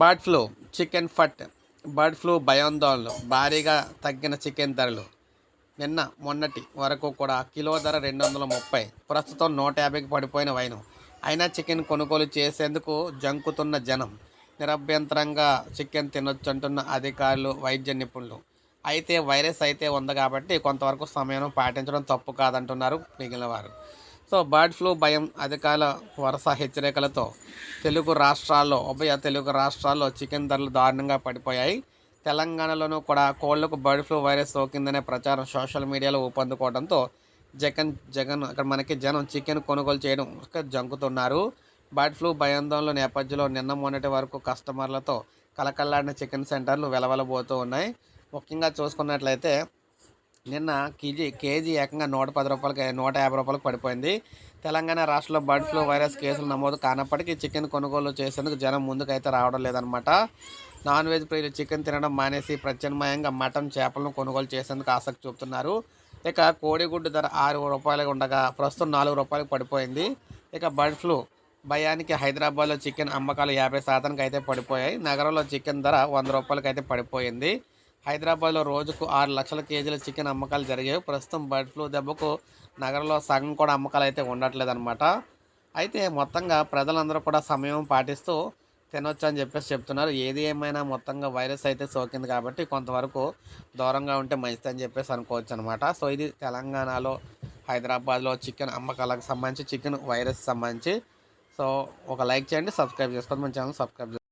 Bird flu chicken ఫట్ bird flu భయాందోళనలు భారీగా తగ్గిన చికెన్ ధరలు. నిన్న మొన్నటి వరకు కూడా కిలో ధర రెండు వందల ముప్పై ప్రస్తుతం నూట యాభైకి పడిపోయిన వైను. అయినా చికెన్ కొనుగోలు చేసేందుకు జంకుతున్న జనం నిరభ్యంతరంగా చికెన్ తినొచ్చు అంటున్న అధికారులు వైద్య నిపుణులు. అయితే వైరస్ అయితే ఉంది కాబట్టి కొంతవరకు సమయం పాటించడం తప్పు కాదంటున్నారు మిగిలిన వారు. సో బర్డ్ ఫ్లూ భయం అధికారుల వరుస హెచ్చరికలతో తెలుగు రాష్ట్రాల్లో ఉభయ తెలుగు రాష్ట్రాల్లో చికెన్ ధరలు దారుణంగా పడిపోయాయి. తెలంగాణలోనూ కూడా కోళ్ళకు బర్డ్ ఫ్లూ వైరస్ సోకిందనే ప్రచారం సోషల్ మీడియాలో ఊపందుకోవడంతో జగన్ జగన్ అక్కడ మనకి జనం చికెన్ కొనుగోలు చేయడం జంకుతున్నారు. బర్డ్ ఫ్లూ భయాందోళన నేపథ్యంలో నిన్న మొన్నటి వరకు కస్టమర్లతో కలకల్లాడిన చికెన్ సెంటర్లు వెలవలబోతూ ఉన్నాయి. ముఖ్యంగా చూసుకున్నట్లయితే నిన్న కేజీ కేజీ ఏకంగా నూట పది రూపాయలకి నూట యాభై రూపాయలకు పడిపోయింది. తెలంగాణ రాష్ట్రంలో బర్డ్ ఫ్లూ వైరస్ కేసులు నమోదు కానప్పటికీ చికెన్ కొనుగోలు చేసేందుకు జనం ముందుకైతే రావడం లేదనమాట నాన్ వెజ్ ప్రియులు చికెన్ తినడం మానేసి ప్రత్యామ్నాయంగా మటన్ చేపలను కొనుగోలు చేసేందుకు ఆసక్తి చూపుతున్నారు. ఇక కోడిగుడ్డు ధర ఆరు రూపాయలు ఉండగా ప్రస్తుతం నాలుగు రూపాయలకు పడిపోయింది. ఇక బర్డ్ ఫ్లూ భయానికి హైదరాబాద్లో చికెన్ అమ్మకాలు యాభై శాతానికి అయితే పడిపోయాయి. నగరంలో చికెన్ ధర వంద రూపాయలకి అయితే పడిపోయింది. హైదరాబాద్లో రోజుకు ఆరు లక్షల కేజీల చికెన్ అమ్మకాలు జరిగాయి. ప్రస్తుతం బర్డ్ ఫ్లూ దెబ్బకు నగరంలో సగం కూడా అమ్మకాలు అయితే ఉండట్లేదు అనమాట అయితే మొత్తంగా ప్రజలందరూ కూడా సమయం పాటిస్తూ తినొచ్చు అని చెప్పేసి చెప్తున్నారు. ఏది ఏమైనా మొత్తంగా వైరస్ అయితే సోకింది కాబట్టి కొంతవరకు దూరంగా ఉంటే మంచిది అని చెప్పేసి అనుకోవచ్చు అనమాట సో ఇది తెలంగాణలో హైదరాబాద్లో చికెన్ అమ్మకాలకు సంబంధించి చికెన్ వైరస్ సంబంధించి. సో ఒక లైక్ చేయండి సబ్స్క్రైబ్ చేసుకోండి. మన ఛానల్ సబ్స్క్రైబ్